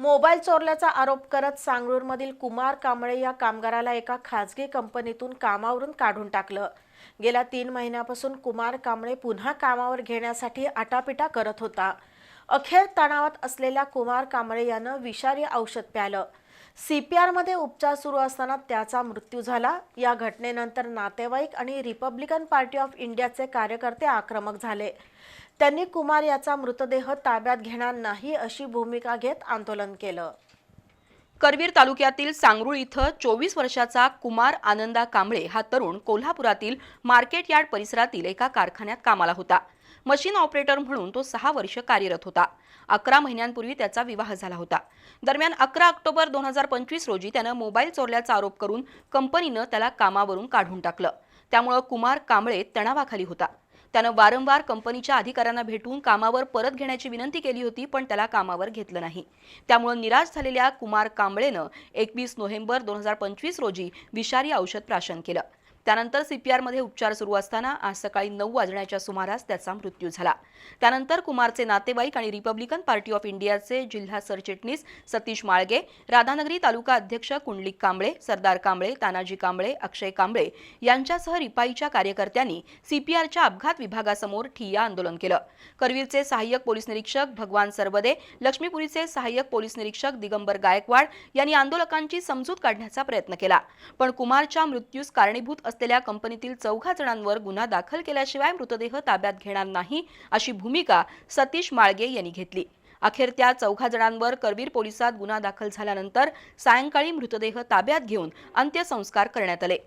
Mobile चोरल्याचा आरोप करत सांगरूरमधील कुमार कांबळे या कामगाराला एका खाजगी कंपनीतून कामावरून काढून टाकलं. गेल्या तीन महिन्यापासून कुमार कांबळे पुन्हा कामावर घेण्यासाठी आटापिटा करत होता. अखेर तणावात असलेल्या कुमार कांबळे यानं विषारी औषध प्यालं. सीपीआरमध्ये उपचार सुरू असताना त्याचा मृत्यू झाला. या घटनेनंतर नातेवाईक आणि रिपब्लिकन पार्टी ऑफ इंडियाचे कार्यकर्ते आक्रमक झाले. त्यांनी कुमार याचा मृतदेह ताब्यात घेणार नाही अशी भूमिका घेत आंदोलन केलं. करवीर तालुक्यातील सांगरूळ इथं चोवीस वर्षाचा कुमार आनंदा कांबळे हा तरुण कोल्हापुरातील मार्केट यार्ड परिसरातील एका कारखान्यात कामाला होता. मशीन ऑपरेटर म्हणून तो सहा वर्ष कार्यरत होता. अकरा महिन्यांपूर्वी त्याचा विवाह झाला होता. दरम्यान अकरा ऑक्टोबर दोन हजार पंचवीस रोजी त्यानं मोबाईल चोरल्याचा आरोप करून कंपनीनं त्याला कामावरून काढून टाकलं. त्यामुळं कुमार कांबळे तणावाखाली होता. त्यानं वारंवार कंपनीच्या अधिकाऱ्यांना भेटून कामावर परत घेण्याची विनंती केली होती पण त्याला कामावर घेतलं नाही. त्यामुळे निराश झालेल्या कुमार कांबळेनं एकवीस नोव्हेंबर दोन हजार पंचवीस रोजी विषारी औषध प्राशन केलं. त्यानंतर सीपीआरमध्ये उपचार सुरू असताना आज सकाळी नऊ वाजण्याच्या सुमारास त्याचा मृत्यू झाला. त्यानंतर कुमारचे नातेवाईक आणि रिपब्लिकन पार्टी ऑफ इंडियाचे जिल्हा सरचिटणीस सतीश माळगे राधानगरी तालुका अध्यक्ष कुंडलिक कांबळे सरदार कांबळे तानाजी कांबळे अक्षय कांबळे यांच्यासह रिपाईच्या कार्यकर्त्यांनी सीपीआरच्या अपघात विभागासमोर ठिय्या आंदोलन केलं. करवीरचे सहाय्यक पोलीस निरीक्षक भगवान सरवदे लक्ष्मीपुरीचे सहाय्यक पोलीस निरीक्षक दिगंबर गायकवाड यांनी आंदोलकांची समजूत काढण्याचा प्रयत्न केला. पण कुमारच्या मृत्यूस कारणीभूत असलेल्या कंपनीतील चौघा जणांवर गुन्हा दाखल केल्याशिवाय मृतदेह ताब्यात घेणार नाही अशी भूमिका सतीश माळगे यांनी घेतली. अखेर त्या चौघा जणांवर करवीर पोलिसात गुन्हा दाखल झाल्यानंतर सायंकाळी मृतदेह ताब्यात घेऊन अंत्यसंस्कार करण्यात आले.